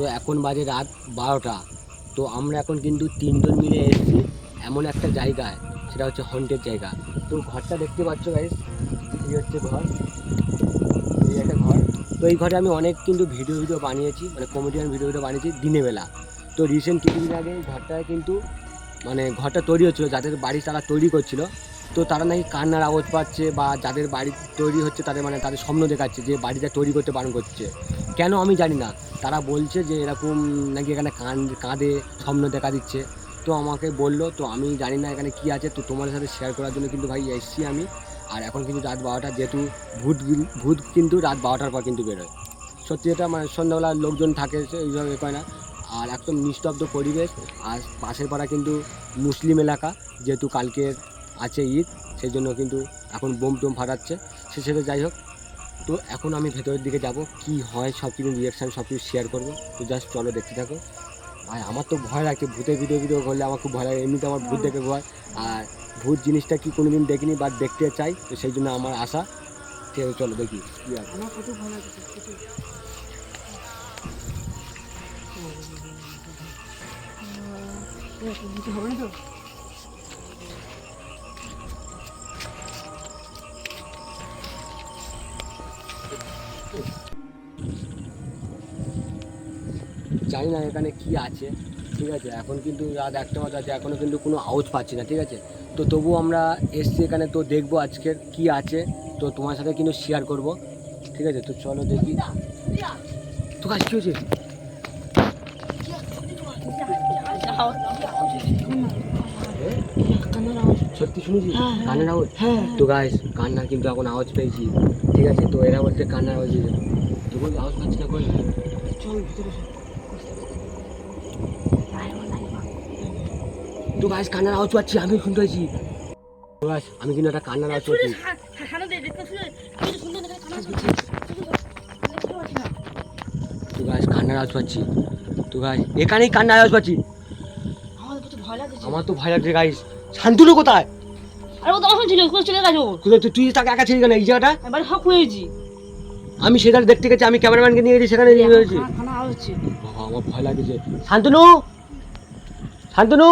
তো এখন বাজে রাত বারোটা। তো আমরা এখন কিন্তু তিনজন মিলে এসেছি এমন একটা জায়গায়, সেটা হচ্ছে হন্টের জায়গা। তো ঘরটা দেখতে পাচ্ছ গাইস এই হচ্ছে ঘর। এই একটা ঘর। তো এই ঘরে আমি অনেক কিন্তু ভিডিও ভিডিও বানিয়েছি মানে কমেডিয়ান ভিডিও ভিডিও বানিয়েছি দিনের বেলা তো রিসেন্ট কিছুদিন আগে এই ঘরটায় কিন্তু মানে ঘরটা তৈরি হচ্ছিল, যাদের বাড়ি তারা তৈরি করছিল। তো তারা নাকি কান্নার আওয়াজ পাচ্ছে বা যাদের বাড়ি তৈরি হচ্ছে তাদের মানে তাদের স্বপ্ন দেখাচ্ছে যে বাড়িটা তৈরি করতে বারণ করছে। কেন আমি জানি না। তারা বলছে যে এরকম নাকি এখানে কান কাঁদে স্বপ্ন দেখা দিচ্ছে। তো আমাকে বলল, তো আমি জানি না এখানে কি আছে, তো তোমাদের সাথে শেয়ার করার জন্য কিন্তু ভাই এসছি আমি। আর এখন কিন্তু রাত বারোটা, যেহেতু ভূত ভূত কিন্তু রাত বারোটার পর কিন্তু বেরোয়। সত্যি এটা মানে সন্ধ্যাবেলা লোকজন থাকে এইভাবে করে না। আর একদম নিস্তব্ধ পরিবেশ, আর পাশের পাড়া কিন্তু মুসলিম এলাকা, যেহেতু কালকের আছে ঈদ সেই জন্য কিন্তু এখন বোম টোম ফাটাচ্ছে। সে সেটা যাই হোক তো এখন আমি ভেতরের দিকে যাব, কি হয় সব কিছু রিয়াকশান সব কিছু শেয়ার করব। তো জাস্ট চলো দেখতে থাকো। আর আমার তো ভয় লাগছে, ভূতের ভিডিও ভিডিও করলে আমার খুব ভয় লাগে, এমনিতে আমার ভূত দেখে ভয়। আর ভূত জিনিসটা কি কোনো দিন দেখিনি বা দেখতে চাই, তো সেই জন্য আমার আশা। ঠিক আছে, চলো দেখি আছে। জানি না এখানে কি আছে ঠিক আছে? এখন কিন্তু রাত একটা মতো আছে এখনও কিন্তু কোনো আওয়াজ পাচ্ছি না ঠিক আছে? তো তবুও আমরা এসছি এখানে তো দেখব আজকের কি আছে তো তোমার সাথে কিন্তু শেয়ার করব ঠিক আছে? তো চলো দেখি। তো কাজ কী হয়েছে? সত্যি শুনেছি হ্যাঁ, হ্যাঁ। কান্নার আওয়াজ? হ্যাঁ তো গাইস কান্নার কিন্তু এখন আওয়াজ পেয়েছি ঠিক আছে? তো এরা বলছে কান্নার আওয়াজ। তো বলছি আওয়াজ পাচ্ছি না কই? চল ভিতরে চল তো গাইস কান্নার আওয়াজ পাচ্ছি আমি শুনতে পাচ্ছি আমি কিন্তু একটা কান্নার আওয়াজ পাচ্ছি। তো গাইস কান্নার আওয়াজ পাচ্ছি তো গাইস এখানেই কান্নার আওয়াজ পাচ্ছি। আমার তো ভয় লাগছে। গাইস শান্তনু কোথায়? আরে ও তো আমার ছিল কোথায় চলে গেছে কোথায় তুই- তাকে একা ছিলি কেন এই জায়গাটা? এবার হক হয়েছি। আমি সেখানে দেখতে গেছি আমি ক্যামেরাম্যানকে নিয়ে গেছি সেখানে নিয়ে গেছি। আমার ভয় লাগছে। শান্তনু? শান্তনু?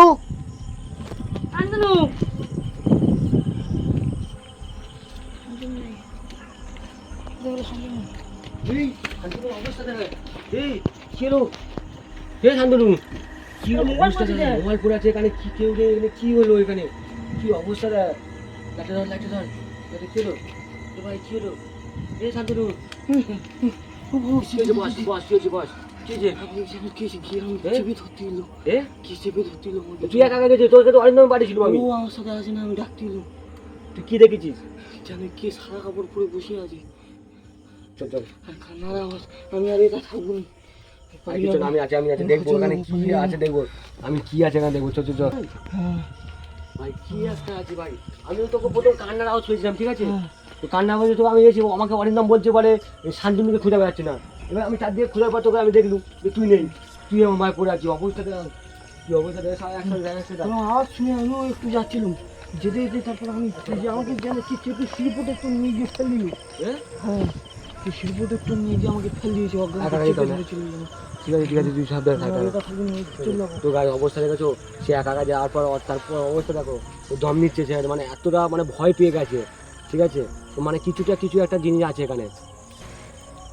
এই কি হলো? এখানে। কি কেউ নেই এখানে। কি হলো এখানে? কি অবস্থা দেখ? ধর লাইটটা ধর। কি হলো? ভাই কি হলো? এ শান্তনু হয়েছে বস বস বস। তুই একা তোর কাছে অরিন্দম বাড়ি ছিল আমি। ও আমার সাথে আছে না আমি তুই কি দেখেছিস? জানে কে সারা কাপড় পরে বসে আছে। চল চল। কান্নার আওয়াজ আমি আর এটা থাকব না। আমি আছি আমি আছি দেখব ওখানে কি আছে দেখব। আমি কি আছে এখানে দেখব চল চল চল। ভাই কি একটা আছে ভাই? আমি তো তোকে প্রথম কান্নার আওয়াজ পেয়েছিলাম ঠিক আছে? হ্যাঁ। তো কান্না আওয়াজে তো আমি গেছি আমাকে অরিন্দম বলছে বলে এই শান্তনুকে খুঁজে বেড়াচ্ছে না। এবার আমি চার দিকে খোঁজার পর তোকে আমি দেখলুম যে তুই নেই। তুই আমার মায়ের পড়ে আছিস অবস্থাতে কি অবস্থা দেখে সবাই একসাথে দেখা আওয়াজ শুনে আমিও একটু যাচ্ছিলাম। যেতে যেতে তারপর আমি আমাকে যেন কি চেপে শিল্পটা একটু নিয়ে গিয়ে ফেল দিল। হ্যাঁ? এই শিল্পটা একটু নিয়ে গিয়ে আমাকে ফেল দিয়েছে অজ্ঞান চলে গেল ঠিক আছে ঠিক আছে তুই সাবধানে থাক যাব। তো গায়ে অবস্থা দেখেছ? সে একা একা যাওয়ার পর তারপর অবস্থা দেখো ও দম নিচ্ছে সে মানে এতটা মানে ভয় পেয়ে গেছে। ঠিক আছে? মানে কিছুটা কিছু একটা জিনিস আছে এখানে।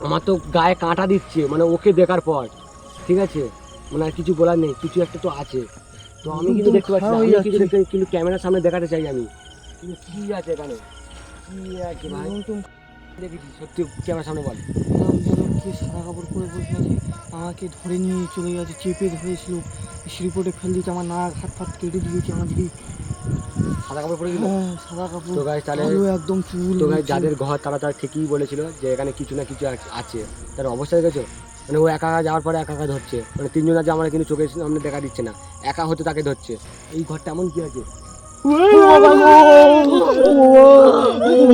আমার তো গায়ে কাঁটা দিচ্ছে মানে ওকে দেখার পর ঠিক আছে? মানে আর কিছু বলার নেই কিছু একটা তো আছে। তো আমি কিন্তু দেখতে পাচ্ছি না, আমি কিছু দেখতে কিন্তু ক্যামেরার সামনে দেখাতে চাই আমি। কিন্তু কি আছে এখানে? কি আছে ভাই? দেখেছি সত্যি ক্যামেরার সামনে বল। কে সাদা কাপড় পরে বসে আছে। আমাকে ধরে নিয়ে চলে গেছে চেপে ধরেছিল। শিল্পটে ফেল দিয়েছে আমার নাক হাত ফাত কেটে দিয়েছে আমার দিকে সাদা কাপড় পরে দিল হ্যাঁ সাদা কাপড় তো গাইস তাহলে একদম চুল তো গাইস যাদের ঘর তারা তারা ঠিকই বলেছিল যে এখানে কিছু না কিছু আছে। তার অবস্থা দেখেছ? মানে ও একা একা যাওয়ার পরে একা একা ধরছে। মানে তিনজন আছে আমরা কিন্তু চোখের সামনে দেখা দিচ্ছে না। একা হতে তাকে ধরছে। এই ঘরটা এমন কি আছে?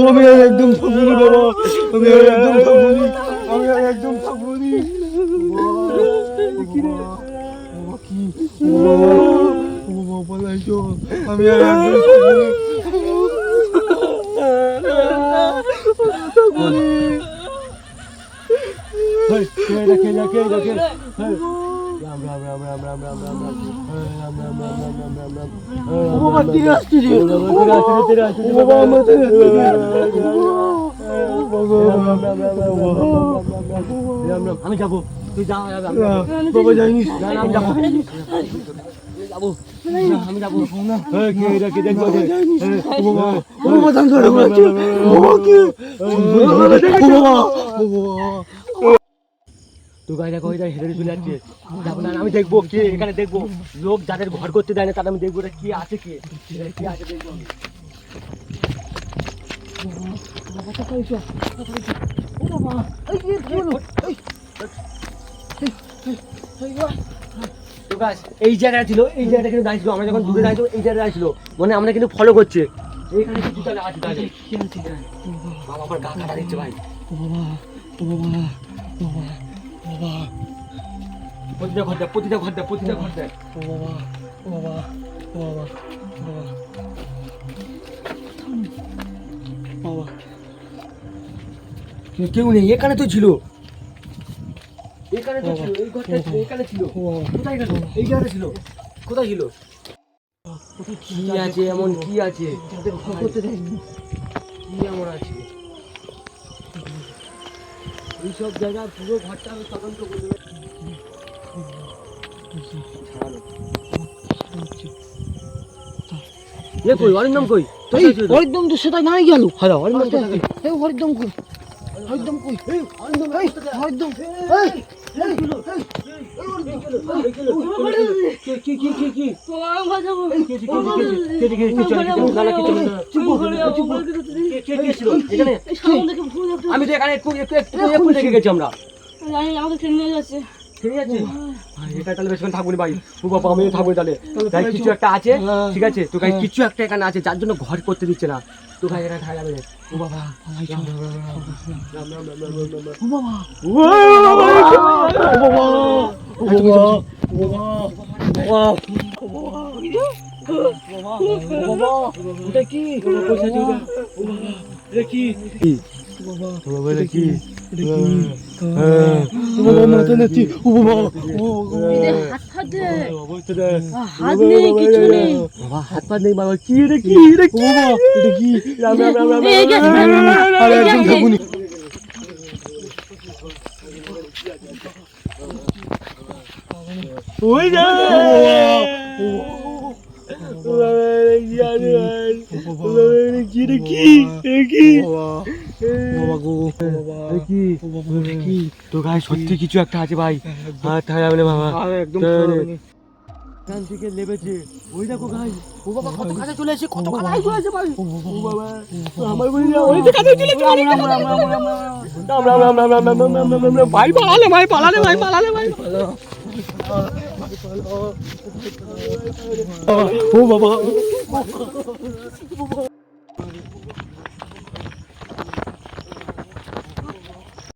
আমি একদম থাকব বাবা। আমি একদম থাকব আমি একদম থাকব কি? ও বাবা লাইছো আমি আর আমি যাব। তুই যা বাবা জানিস আমি যাব। তো গাড়ি দেখো ওইটা হেরে চলে যাচ্ছে যাব না আমি দেখব কে এখানে দেখব লোক যাদের ঘর করতে দেয় না তাদের আমি দেখব ওটা কি আছে কে কি আছে দেখব আমি এই জায়গাটা ছিল, এই জায়গাটা কিন্তু দাঁড়িয়েছিল আমরা যখন দূরে দাঁড়িয়েছিল এই জায়গাটা দাঁড়িয়েছিল মানে আমরা কিন্তু ফলো করছে। প্রতিটা ঘর প্রতিটা ঘর প্রতিটা কেউ- নেই, এখানে তো ছিল ছিল। ঘরটা এখানে ছিল। কোথায় গেল? এই জায়গাটা ছিল। কোথায় ছিল কি আছে? এমন কি আছে? করতে দেয়নি। কি এমন আছে? এইসব জায়গা পুরো ঘরটা আমি তদন্ত করে এ কই? অরিন্দম কই? এই হরিদম তো সেটাই নাই গেল। হ্যালো অরিন্দম কোথায় গেল? এই হরিদম কই? একদম কই একদম এই একদম এই আমি তো এখানে দেখে গেছি আমরা ঠিক আছে কিছু একটা আছে ঠিক আছে তো কিছু একটা এখানে আছে যার জন্য ঘর করতে দিচ্ছে না তো গায়ে না ঠায় যাবে ও বাবা রাম রাম রাম রাম রাম ও বাবা ও বাবা ও বাবা ও বাবা ও বাবা ওটা কি পয়সা চলে ও বাবা এটা কি বাবা বাবা এটা কি বাবা মাথা নাচি ও বাবা ও বাবা হাত। নেই কিছু বাবা হাত রে কি রে কি ওই যা! ও বাবা কি তো গায়ে সত্যি কিছু একটা আছে ভাই হাত থাকা যাবে বাবা একদম এখান থেকে লেবেছে ওই দেখো গাই ও বাবা কত কাছে চলে এসে কত কাছে চলে এসে ভাই ও বাবা আমার বলি ওই যে কাছে চলে এসে রাম রাম রাম রাম রাম রাম রাম রাম রাম রাম রাম রাম রাম ভাই পালালে ভাই পালালে ভাই পালালে ভাই ও বাবা